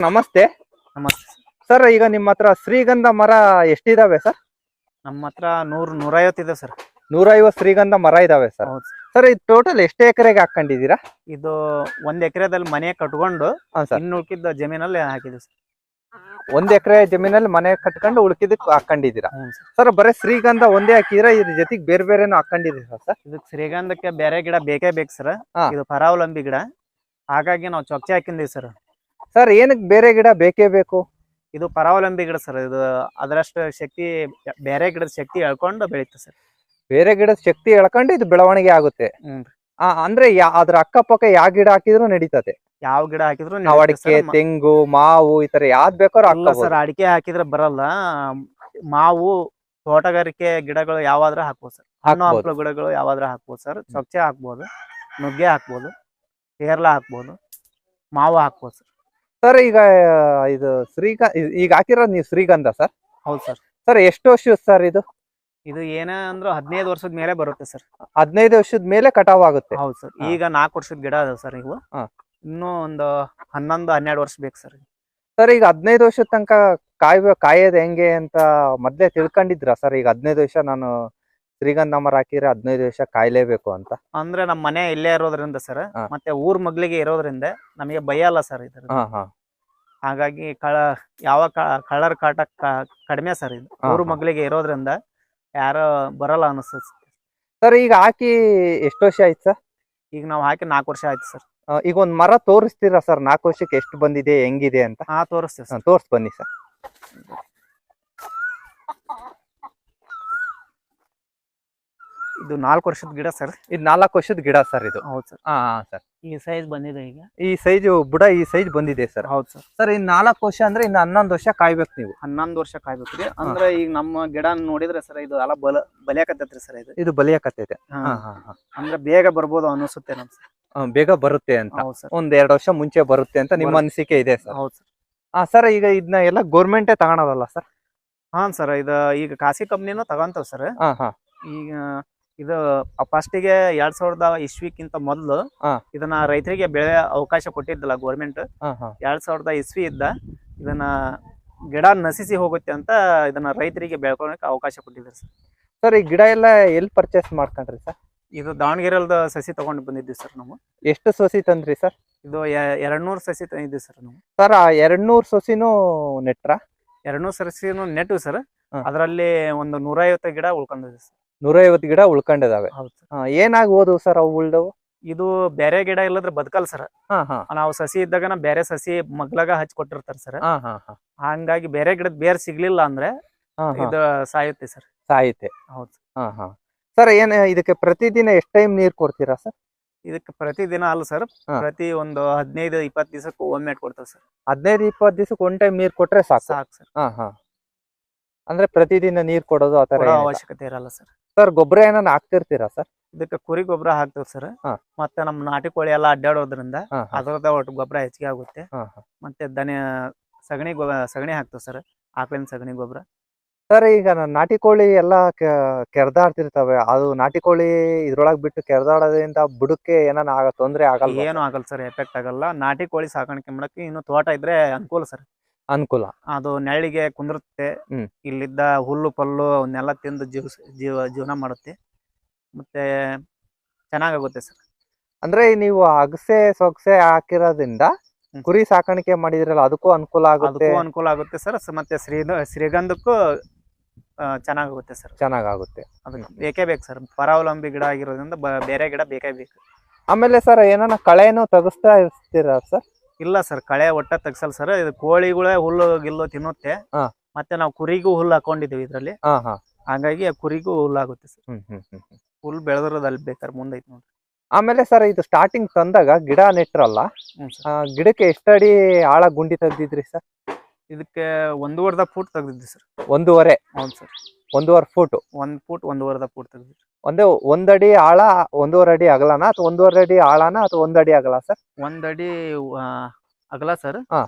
ನಮಸ್ತೆ. ನಮಸ್ತೆ. ಸರ್ ಈಗ ನಿಮ್ಮ ಹತ್ರ ಶ್ರೀಗಂಧ ಮರ ಎಷ್ಟಿದಾವೆ ಸರ್? ನಮ್ಮ ಹತ್ರ ನೂರ್ ನೂರೈವತ್ತು ಇದೆ ಸರ್. ನೂರೈವತ್ತು ಶ್ರೀಗಂಧ ಮರ ಇದಾವೆ ಸರ್. ಹೌದು ಸರ್. ಸರ್ ಇದು ಟೋಟಲ್ ಎಷ್ಟು ಎಕರೆಗೆ ಹಾಕೊಂಡಿದ್ದೀರಾ? ಇದು ಒಂದ್ ಎಕರೆದಲ್ಲಿ ಮನೆ ಕಟ್ಕೊಂಡು ಹಾಂ ಸರ್. ಇನ್ನು ಉಳ್ಕಿದ್ದ ಜಮೀನಲ್ಲಿ ಹಾಕಿದ್ವಿ ಸರ್. ಒಂದ್ ಎಕರೆ ಜಮೀನಲ್ಲಿ ಮನೆ ಕಟ್ಕೊಂಡು ಉಳ್ಕಿದಕ್ಕೆ ಹಾಕೊಂಡಿದ್ದೀರಾ? ಹ್ಞೂ ಸರ್. ಸರ್ ಬರೀ ಶ್ರೀಗಂಧ ಒಂದೇ ಹಾಕಿದ್ರೆ ಇದ್ರ ಜೊತೆಗೆ ಬೇರೆ ಬೇರೆನೂ ಹಾಕೊಂಡಿದ್ದೀರಾ ಸರ್? ಇದಕ್ಕೆ ಶ್ರೀಗಂಧಕ್ಕೆ ಬೇರೆ ಗಿಡ ಬೇಕೇ ಬೇಕು ಸರ್. ಹಾ. ಇದು ಪರಾವಲಂಬಿ ಗಿಡ. ಹಾಗಾಗಿ ನಾವು ಚೊಕ್ಕೆ ಹಾಕಿದ್ದೀವಿ ಸರ್. ಸರ್ ಏನಕ್ಕೆ ಬೇರೆ ಗಿಡ ಬೇಕೇ ಬೇಕು? ಇದು ಪರಾವಲಂಬಿ ಗಿಡ ಸರ್ ಇದು ಅದರಷ್ಟು ಶಕ್ತಿ ಬೇರೆ ಗಿಡದ ಶಕ್ತಿ ಎಳ್ಕೊಂಡು ಬೆಳೀತೆ ಸರ್ ಬೇರೆ ಗಿಡದ ಶಕ್ತಿ ಎಳ್ಕೊಂಡು ಇದು ಬೆಳವಣಿಗೆ ಆಗುತ್ತೆ. ಆ, ಅಂದ್ರೆ ಯಾ- ಅದ್ರ ಅಕ್ಕಪಕ್ಕ ಯಾವ ಗಿಡ ಹಾಕಿದ್ರು ನಡೀತದೆ. ಯಾವ ಗಿಡ ಹಾಕಿದ್ರು ನಾವು ಅಡಿಕೆ ತೆಂಗು ಮಾವು ಈ ತರ ಯಾವ್ದ್ ಬೇಕಾದ್ರೂ ಹಾಕೋಬಹುದು ಸರ್ ಅಡಿಕೆ ಹಾಕಿದ್ರೆ ಬರಲ್ಲ. ಮಾವು ತೋಟಗಾರಿಕೆ ಗಿಡಗಳು ಯಾವಾದ್ರೂ ಹಾಕ್ಬೋದು ಸರ್ ಹಣ್ಣು. ಹಂಪಲು ಗಿಡಗಳು ಯಾವಾದ್ರೂ ಹಾಕ್ಬೋದು ಸರ್ ಚೊಚ್ಚೆ ಹಾಕ್ಬೋದು ನುಗ್ಗೆ ಹಾಕ್ಬೋದು ಪೇರ್ಲ ಹಾಕ್ಬೋದು ಮಾವು ಹಾಕ್ಬೋದು ಸರ್ ಸರ್ ಈಗ ಇದು ಶ್ರೀಗ ಇ- ಈಗ ಹಾಕಿರೋದು ನೀವು ಶ್ರೀಗಂಧ ಸರ್ ಹೌದು ಸರ್ ಸರ್ ಎಷ್ಟು ವರ್ಷ ಸರ್ ಇದು? ಇದು ಏನೇ ಅಂದ್ರೆ ಹದಿನೈದು ವರ್ಷದ ಮೇಲೆ ಬರುತ್ತೆ ಸರ್ ಹದಿನೈದು ವರ್ಷದ ಮೇಲೆ ಕಟಾವ್ ಆಗುತ್ತೆ. ಹೌದು ಸರ್ ಈಗ ನಾಲ್ಕು ವರ್ಷದ ಗಿಡ ಅದಾವ ಸರ್ ಇವು. ಇನ್ನೂ ಒಂದು ಹನ್ನೊಂದು ಹನ್ನೆರಡು ವರ್ಷ ಬೇಕು ಸರ್ ಸರ್ ಈಗ ಹದಿನೈದು ವರ್ಷದ ತನಕ ಕಾಯ್ಬೇಕು ಕಾಯೋದು ಹೆಂಗೆ ಅಂತ ಮೊದ್ಲೇ ತಿಳ್ಕೊಂಡಿದ್ರ ಸರ್ ಈಗ ಹದಿನೈದು ವರ್ಷ ನಾನು ಶ್ರೀಗಂಧ ಮರ ಹಾಕಿದ್ರೆ ಹದಿನೈದು ವರ್ಷ ಕಾಯ್ಲೇಬೇಕು ಅಂತ. ಅಂದ್ರೆ ನಮ್ಮ ಮನೆ ಇಲ್ಲೇ ಇರೋದ್ರಿಂದ ಸರ್ ಹಾ. ಮತ್ತೆ ಊರ್ ಮಗ್ಲಿಗೆ ಇರೋದ್ರಿಂದ ನಮಗೆ ಭಯ ಸರ್ ಇದ್ರ ಹಾ ಹಾ. ಹಾಗಾಗಿ ಕಳ ಯಾವ ಕಳರ್ ಕಾಟ ಕ- ಕಡಿಮೆ ಸರ್ ಇದು. ಹಾ, ಮಗ್ಳಿಗೆ ಹಾ. ಮಗ್ಲಿಗೆ ಇರೋದ್ರಿಂದ ಯಾರು ಬರಲ್ಲ ಅನಿಸ್ತದೆ ಸರ್ ಈಗ ಹಾಕಿ ಎಷ್ಟು ವರ್ಷ ಆಯ್ತು ಸರ್ ಈಗ ನಾವು ಹಾಕಿ ನಾಲ್ಕು ವರ್ಷ ಆಯ್ತು ಸರ್ ಆ, ಈಗ ಒಂದ್ ಮರ ತೋರಿಸ್ತೀರಾ ಸರ್ ನಾಲ್ಕು ವರ್ಷಕ್ಕೆ ಎಷ್ಟು ಬಂದಿದೆ ಹೆಂಗಿದೆ ಅಂತ? ಹಾ ತೋರಿಸ್ತೀವಿ ಸರ್ ತೋರ್ಸ್ ಬನ್ನಿ ಸರ್ ಇದು ನಾಲ್ಕು ವರ್ಷದ ಗಿಡ ಸರ್? ಇದು ನಾಲ್ಕು ವರ್ಷದ ಗಿಡ ಸರ್ ಇದು. ಹೌದು ಸರ್. ಹಾ ಸರ್. ಈ ಸೈಜ್ ಬಂದಿದೆ ಈಗ? ಈ ಸೈಜ್ ಬುಡ ಈ ಸೈಜ್ ಬಂದಿದೆ ಸರ್. ಹೌದು ಸರ್. ಸರ್ ಇನ್ ನಾಲ್ಕು ವರ್ಷ ಅಂದ್ರೆ ಇನ್ನು ಹನ್ನೊಂದು ವರ್ಷ ಕಾಯ್ಬೇಕು ನೀವು. ಹನ್ನೊಂದು ವರ್ಷ ಕಾಯ್ಬೇಕ್ರಿ ಅಂದ್ರೆ ಈಗ ನಮ್ಮ ಗಿಡ ನೋಡಿದ್ರೆ ಸರ್ ಇದು ಎಲ್ಲ ಬಲ ಬಲಿಯಾಕತ್ತೈತ್ರಿ ಸರ್ ಇದು. ಇದು ಬಲಿಯಕತ್ತೈತೆ. ಹಾ. ಹಾ ಅಂದ್ರೆ ಬೇಗ ಬರ್ಬೋದು ಅನಿಸುತ್ತೆ ನಮ್ ಸರ್. ಬೇಗ ಬರುತ್ತೆ ಅಂತ. ಹೌದು ಸರ್. ಒಂದ್ ಎರಡು ವರ್ಷ ಮುಂಚೆ ಬರುತ್ತೆ ಅಂತ ನಿಮ್ಮ ಬರುತ್ತೆ. ಅನಿಸಿಕೆ ಇದೆ ಸರ್. ಹೌದು ಸರ್. ಹಾ ಸರ್ ಈಗ ಇದನ್ನ ಎಲ್ಲ ಗೌರ್ಮೆಂಟೇ ತಗೊಳೋದಲ್ಲ ಸರ್? ಹಾ ಸರ್ ಇದು ಈಗ ಖಾಸಗಿ ಕಂಪ್ನಿನೂ ತಗೊಂತವ್ ಸರ್. ಹಾ ಹಾ. ಈಗ ಇದು ಫಸ್ಟಿಗೆ ಎರಡ್ ಸಾವಿರದ ಇಸ್ವಿಕ್ಕಿಂತ ಮೊದಲು ಇದನ್ನ ರೈತರಿಗೆ ಬೆಳೆ ಅವಕಾಶ ಕೊಟ್ಟಿದ್ದಲ್ಲ ಗೌರ್ಮೆಂಟ್ ಎರಡ್ ಸಾವಿರದ ಇಸ್ವಿ ಇದ್ದ ಇದನ್ನ ಗಿಡ ನಶಿಸಿ ಹೋಗುತ್ತೆ ಅಂತ ಇದನ್ನ ರೈತರಿಗೆ ಬೆಳ್ಕೊಳಕ್ ಅವಕಾಶ ಕೊಟ್ಟಿದ್ದಾರೆ ಸರ್. ಸರ್ ಈ ಗಿಡ ಎಲ್ಲ ಎಲ್ಲಿ ಪರ್ಚೇಸ್ ಮಾಡ್ಕೊಂಡ್ರಿ ಸರ್? ಇದು ದಾವಣಗೆರೆಲ್ದ ಸಸಿ ತಗೊಂಡು ಬಂದಿದ್ವಿ ಸರ್ ನಾವು. ಎಷ್ಟು ಸಸಿ ತಂದ್ರಿ ಸರ್? ಇದು ಎರಡ್ ನೂರು ಸಸಿ ತಂದಿದ್ವಿ ಸರ್ ನಾವು. ಸರ್ ಆ ಎರಡ್ ನೂರ್ ಸೊಸಿನೂ ನೆಟ್ರ? ಎರಡ್ ಸಸಿನೂ ಸಸಿನು ನೆಟ್ಟು ಸರ್. ಅದರಲ್ಲಿ ಒಂದು ನೂರೈವತ್ತು ಗಿಡ ಉಳ್ಕೊಂಡಿದೆ ಸರ್. ನೂರೈವತ್ತು ಗಿಡ ಉಳ್ಕೊಂಡಿದಾವೆ. ಹೌದು. ಸರ್ ಹಾ, ಏನಾಗಿ ಹೋದವು ಸರ್ ಅವು ಉಳ್ದವು? ಇದು ಬೇರೆ ಗಿಡ ಇಲ್ಲದ್ರೆ ಬದುಕಲ್ ಸರ್. ಹಾ ಹಾ. ನಾವು ಸಸಿ ಇದ್ದಾಗ ಬೇರೆ ಸಸಿ ಮಗ್ಲಾಗ ಹಚ್ಚಿ ಕೊಟ್ಟಿರ್ತಾರ ಸರ್. ಹಾ ಹಾ ಹಾ. ಹಂಗಾಗಿ ಬೇರೆ ಗಿಡದ ಬೇರ್ ಸಿಗ್ಲಿಲ್ಲ ಅಂದ್ರೆ ಹಾ ಹಾ. ಇದು ಸಾಯುತ್ತೆ ಸರ್. ಸಾಯುತ್ತೆ. ಹೌದು. ಹಾ ಹಾ. ಸರ್ ಏನ್ ಇದಕ್ಕೆ ಪ್ರತಿದಿನ ಎಷ್ಟ್ ಟೈಮ್ ನೀರ್ ಕೊಡ್ತೀರಾ ಸರ್? ಇದಕ್ಕೆ ಪ್ರತಿದಿನ ಅಲ್ಲ ಸರ್. ಹಾ. ಪ್ರತಿ ಒಂದು ಹದಿನೈದು ಇಪ್ಪತ್ತು ದಿವಸಕ್ಕೆ ಒಮ್ಮೆ ಕೊಡ್ತೇವೆ ಸರ್. ಹದಿನೈದು ಇಪ್ಪತ್ತು ದಿವಸಕ್ಕೆ ಒನ್ ಟೈಮ್ ನೀರ್ ಕೊಟ್ರೆ ಸಾಕು. ಸಾಕು ಸರ್. ಹಾ ಹಾ. ಅಂದ್ರೆ ಪ್ರತಿದಿನ ನೀರ್ ಕೊಡೋದು ಆತರ ಕೊಡೋ ಅವಶ್ಯಕತೆ ಇರಲ್ಲ ಸರ್. ಸರ್ ಗೊಬ್ಬರ ಏನನ್ನ ಹಾಕ್ತಿರ್ತೀರಾ ಸರ್ ಇದಕ್ಕೆ ಕುರಿ ಗೊಬ್ಬರ ಹಾಕ್ತೇವೆ ಸರ್ ಹಾ. ಮತ್ತೆ ನಮ್ಮ ನಾಟಿ ಕೋಳಿ ಎಲ್ಲ ಅಡ್ಡಾಡೋದ್ರಿಂದ ಹಾ ಹಾ. ಅದರದ ಒಟ್ಟು ಗೊಬ್ಬರ ಹೆಚ್ಚಿಗೆ ಆಗುತ್ತೆ. ಹಾ ಹಾ. ಮತ್ತೆ ದನ ಸಗಣಿ ಗೊ ಸಗಣಿ ಹಾಕ್ತೇವೆ ಸರ್ ಆಕಳಿನ ಸಗಣಿ ಗೊಬ್ಬರ. ಸರ್ ಈಗ ನಾನ್ ನಾಟಿ ಕೋಳಿ ಎಲ್ಲ ಕೆ- ಕೆರ್ದಾಡ್ತಿರ್ತವೆ. ಅದು ನಾಟಿ ಕೋಳಿ ಇದ್ರೊಳಗ್ ಬಿಟ್ಟು ಕೆರ್ದಾಡೋದ್ರಿಂದ ಬುಡಕ್ಕೆ ಏನಾನ ಆಗ ತೊಂದ್ರೆ ಆಗಲ್ಲ ಏನು ಆಗಲ್ಲ ಸರ್ ಎಫೆಕ್ಟ್ ಆಗಲ್ಲ. ನಾಟಿ ಕೋಳಿ ಸಾಕಾಣಿಕೆ ಮಾಡಕ್ಕೆ ಇನ್ನು ತೋಟ ಇದ್ರೆ ಅನುಕೂಲ ಸರ್ ಅನುಕೂಲ. ಅದು ನೆರಳಿಗೆ ಕುಂದಿರುತ್ತೆ. ಹ್ಮ್. ಇಲ್ಲಿದ್ದ ಹುಲ್ಲು ಪಲ್ಲು ಅವನ್ನೆಲ್ಲ ತಿಂದು ಜೀವ ಜೀವ ಜೀವನ ಮಾಡುತ್ತೆ. ಮತ್ತೆ ಚೆನ್ನಾಗಾಗುತ್ತೆ ಸರ್. ಅಂದ್ರೆ ನೀವು ಅಗಸೆ ಸೊಗಸೆ ಹಾಕಿರೋದ್ರಿಂದ ಹ್ಮ್. ಕುರಿ ಸಾಕಾಣಿಕೆ ಮಾಡಿದ್ರಲ್ಲ ಅದಕ್ಕೂ ಅನುಕೂಲ ಆಗುತ್ತೆ. ಅದಕ್ಕೂ ಅನುಕೂಲ ಆಗುತ್ತೆ ಸರ್. ಮತ್ತೆ ಶ್ರೀ ಶ್ರೀಗಂಧಕ್ಕೂ ಆ, ಚೆನ್ನಾಗಾಗುತ್ತೆ ಸರ್. ಚೆನ್ನಾಗಾಗುತ್ತೆ. ಅದಕ್ಕೆ ಬೇಕೇ ಬೇಕು ಸರ್. ಪರಾವಲಂಬಿ ಗಿಡ ಆಗಿರೋದ್ರಿಂದ ಬ- ಬೇರೆ ಗಿಡ ಬೇಕೇ ಬೇಕು. ಆಮೇಲೆ ಸರ್ ಏನಾನ ಕಳೆನೂ ತೆಗಿಸ್ತಾ ಇರ್ತೀರಾ ಸರ್? ಇಲ್ಲ ಸರ್ ಕಳೆ ಒಟ್ಟ ತೆಗ್ಸಲ್ಲ ಸರ್. ಇದು ಕೋಳಿಗಳೇ ಹುಲ್ಲು ಗಿಲ್ಲು ತಿನ್ನುತ್ತೆ. ಹಾ. ಮತ್ತೆ ನಾವು ಕುರಿಗೂ ಹುಲ್ಲು ಹಾಕೊಂಡಿದ್ದೀವಿ ಇದರಲ್ಲಿ. ಹಾ ಹಾ. ಹಾಗಾಗಿ ಆ ಕುರಿಗೂ ಹುಲ್ಲಾಗುತ್ತೆ ಸರ್. ಹ್ಮ್ ಹ್ಮ್ ಹ್ಮ್ ಹ್ಮ್. ಹುಲ್ಲು ಬೆಳೆದ್ರದ್ದು ಅಲ್ಲಿ ಬೇಕಾದ್ರೆ ಮುಂದೆ ನೋಡ್ರಿ. ನೋಡಿ ಆಮೇಲೆ ಸರ್ ಇದು ಸ್ಟಾರ್ಟಿಂಗ್ ತಂದಾಗ ಗಿಡ ನೆಟ್ರಲ್ಲ? ಹ್ಞೂ ಸರ್. ಆ, ಗಿಡಕ್ಕೆ ಎಷ್ಟಡಿ ಆಳ ಗುಂಡಿ ತೆಗ್ದಿದ್ರಿ ಸರ್? ಇದಕ್ಕೆ ಒಂದೂವರೆದ ಫೂಟ್ ತೆಗ್ದಿದ್ವಿ ಸರ್. ಒಂದೂವರೆ? ಹೌದು ಸರ್. ಒಂದೂವರೆ ಫೂಟ್. ಒಂದ್ ಫೂಟ್ ಒಂದೂವರೆ ಫೂಟ್ ತೆಗ್ದಿದ್ವಿ ಒಂದೇ ಒಂದಡಿ ಆಳ ಒಂದೂವರೆ ಅಡಿ ಅಗಲನ ಅಥವಾ ಒಂದೂವರೆ ಅಡಿ ಆಳನ ಅಥವಾ ಒಂದಡಿ ಅಗಲ ಸರ್? ಒಂದ್ ಅಡಿ ಆ, ಅಗಲ ಸರ್? ಹಾ.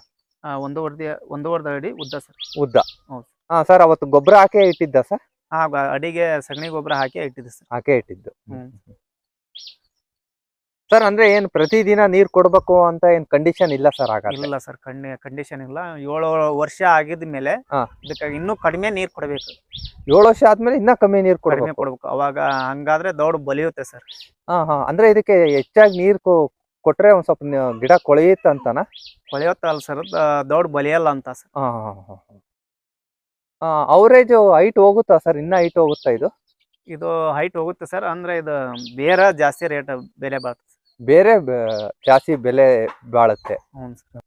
ಒಂದೂವರೆ ಒಂದೂವರೆ ಅಡಿ ಉದ್ದ ಸರ್. ಉದ್ದ. ಹೌದು. ಹಾ ಸರ್ ಅವತ್ತು ಗೊಬ್ಬರ ಹಾಕಿ ಇಟ್ಟಿದ್ದ ಸರ್? ಆ ಗ- ಅಡಿಗೆ ಸಗಣಿ ಗೊಬ್ಬರ ಹಾಕಿ ಇಟ್ಟಿದ್ದೆ ಸರ್. ಹಾಕೇ ಇಟ್ಟಿದ್ದು. ಹ್ಮ್. ಸರ್ ಅಂದ್ರೆ ಏನ್ ಪ್ರತಿದಿನ ನೀರ್ ಕೊಡ್ಬೇಕು ಅಂತ ಏನ್ ಕಂಡೀಷನ್ ಇಲ್ಲ ಸರ್ ಹಾಗಾದ್ರೆ? ಇಲ್ಲ ಸರ್ ಕಂಡಿ ಕಂಡೀಷನ್ ಇಲ್ಲ. ಏಳು ವರ್ಷ ಆಗಿದ ಮೇಲೆ ಹಾ. ಇನ್ನೂ ಕಡಿಮೆ ನೀರ್ ಕೊಡಬೇಕು. ಏಳು ವರ್ಷ ಆದ್ಮೇಲೆ ಇನ್ನ ಕಮ್ಮಿ ನೀರ್ ಕಡಿಮೆ ಕೊಡ್ಬೇಕು. ಕೊಡ್ಬೇಕು. ಅವಾಗ ಹಂಗಾದ್ರೆ ದೌಡ್ ಬಲಿಯುತ್ತೆ ಸರ್ ಹಾ ಹಾ. ಅಂದ್ರೆ ಇದಕ್ಕೆ ಹೆಚ್ಚಾಗಿ ನೀರ್ ಕೊ- ಕೊಟ್ರೆ ಒಂದ್ ಸ್ವಲ್ಪ ಗಿಡ ಗಿಡ ಕೊಳೆಯುತ್ತಂತನ ಕೊಳೆಯುತ್ತಲ್ಲ ಸರ್ ದೌಡ್ ಬಲಿಯಲ್ಲ ಅಂತ ಸರ್ ಹಾ ಹಾ ಹಾ ಅವರೇಜ್ ಹೈಟ್ ಹೋಗುತ್ತಾ ಸರ್ ಇನ್ನ ಹೈಟ್ ಹೋಗುತ್ತಾ ಇದು? ಇದು ಹೈಟ್ ಹೋಗುತ್ತೆ ಸರ್ ಅಂದ್ರೆ ಇದು ಬೇರೆ ಜಾಸ್ತಿ ರೇಟ್ ಬೆಲೆ ಬಾಳ್ತದೆ ಬೇರೆ ಜಾಸ್ತಿ ಬೆಲೆ ಬಾಳುತ್ತೆ.